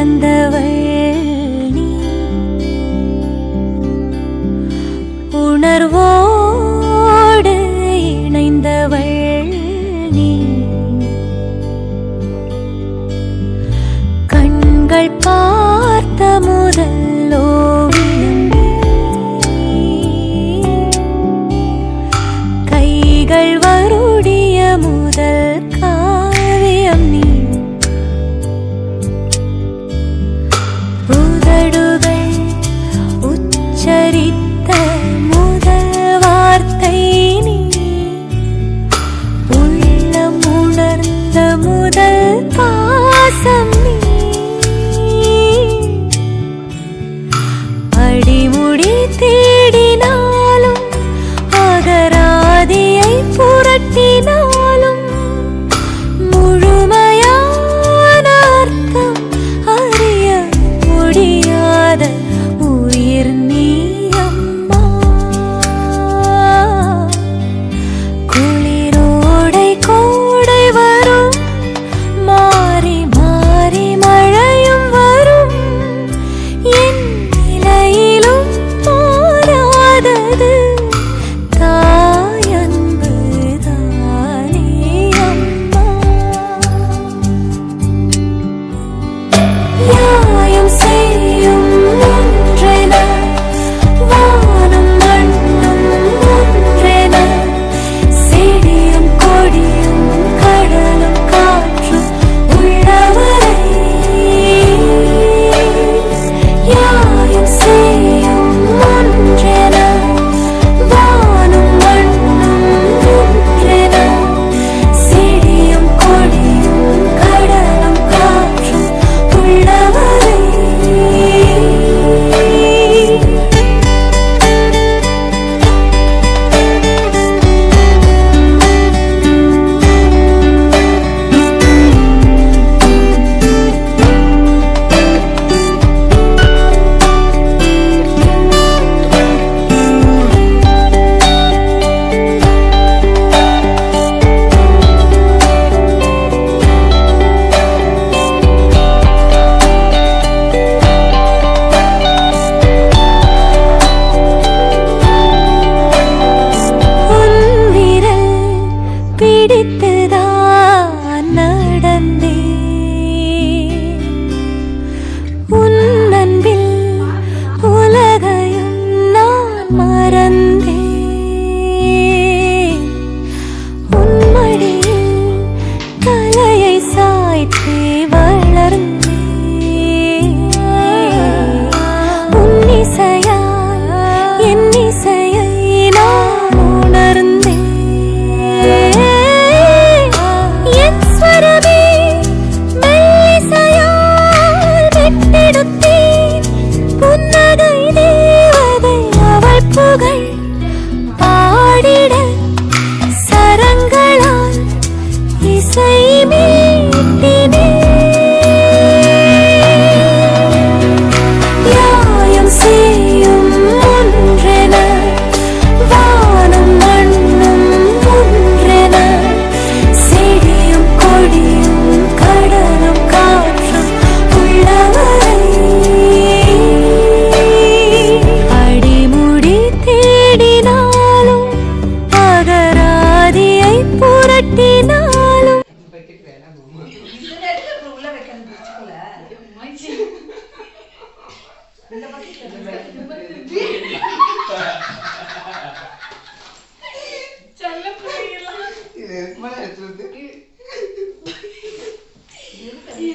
பிறந்தவள் நீ. உணர்வோ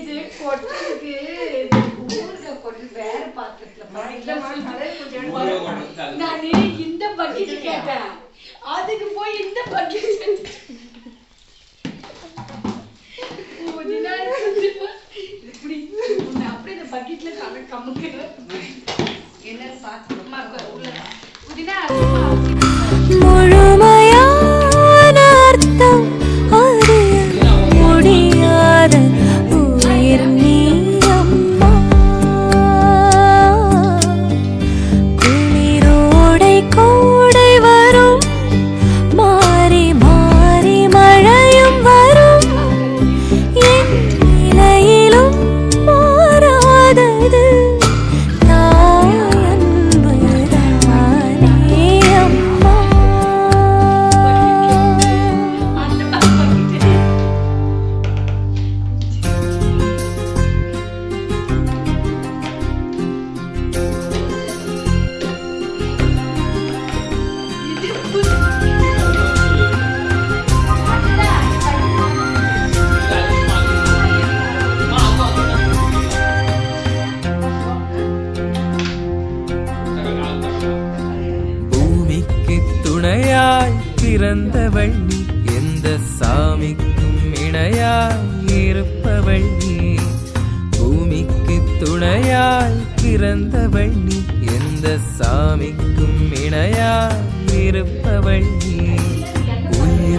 இது கொட்டுது. ஊருக கொட்டு வேற பாத்திரத்துல நானே இந்த பக்கெட் கேட்டேன். அதுக்கு போய் இந்த பக்கெட் புதினா இப்படி அப்படியே இந்த பக்கெட்ல கம கமுக்கு என்ன பாத்திரமா உள்ள புதினா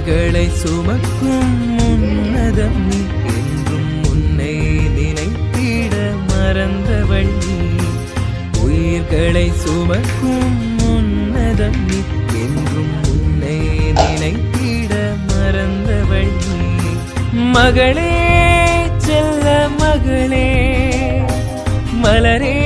உயிர்களை சுமக்கும் உன்னதம் நீ என்றும் உன்னை நினைத்திட மறந்தவள் நீ. உயிர்களை சுமக்கும் உன்னதம் நீ என்றும் உன்னை நினைத்திட மறந்தவள் நீ. மகளே செல்ல மகளே மலரே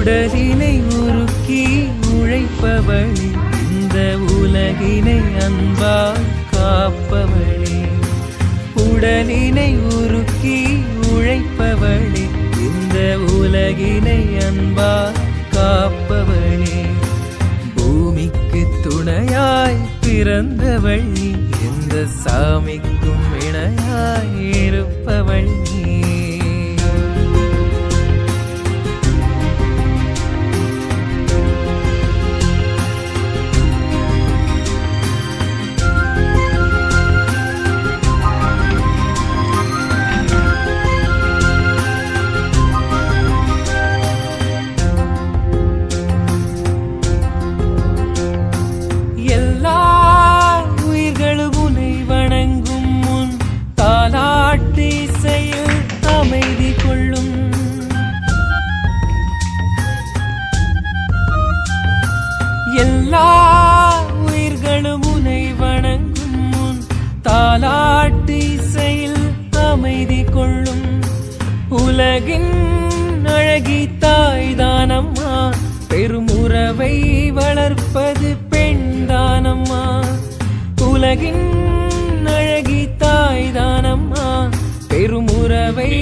உடலினை உருக்கி உழைப்பவளே இந்த உலகினை அன்பால் காப்பவளே. உடலினை உருக்கி உழைப்பவளே இந்த உலகினை அன்பால் காப்பவளே. பூமிக்கு துணையாய் பிறந்தவள் நீ எந்த சாமிக்கும் இணையாய் இருப்பவள். உலகின் அழகி தாய்தானம்மா. பெருமுறவை வளர்ப்பது பெண்தானம்மா. உலகின் அழகி தாய்தானம்மா. பெருமுறவை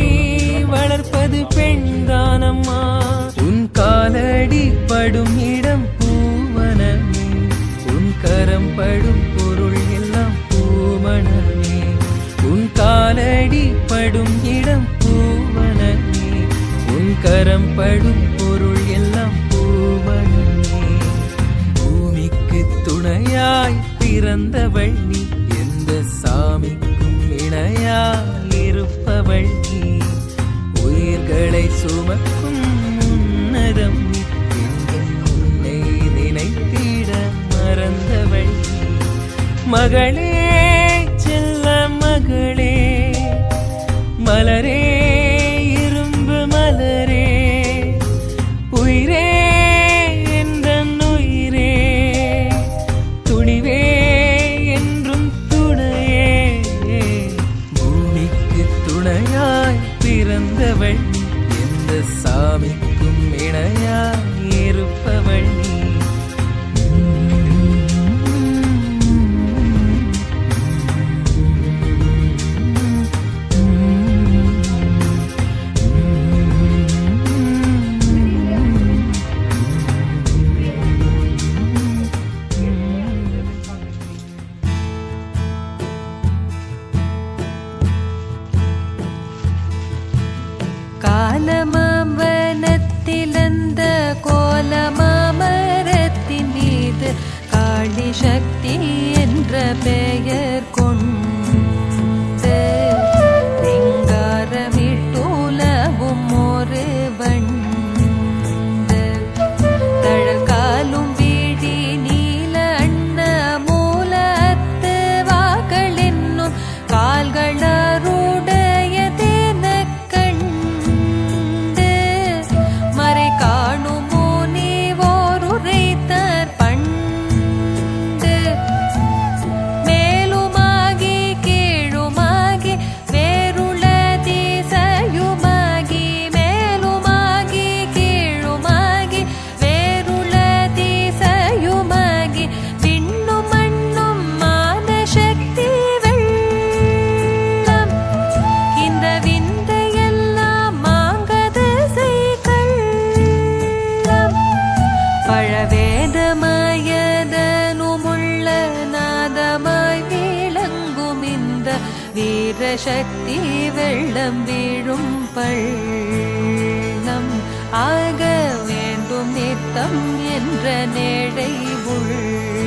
வளர்ப்பது பெண்தானம்மா. உன் காலடி படும் இடம் பூவனமே. உன் கரம் படும் பொருள் எல்லாம் பூமணமே உன் காலடி படும் இடம் பூவனமே பரம் படும் பொருள் எல்லாம் பூவனே பூமிக்கு துணையாய் பிறந்தவள் நீ. எந்த சாமிக்கும் இணையால் இருப்பவள் நீ. உயிர்களை சுமக்கும் உன்னதம் உன்னை நினைத்திட மறந்தவள் மகளே செல்ல மகளே மலரே சாமிக்கும் இணையாய் இருப்பவள் நீ காலமாம்பனத்திலந்த மாமரத்தின் மீது காளி சக்தி என்ற பெயர் சக்தி வெள்ளம் வீழும் பள்ளம். ஆக வேண்டும் நித்தம் என்ற நேடை உள்.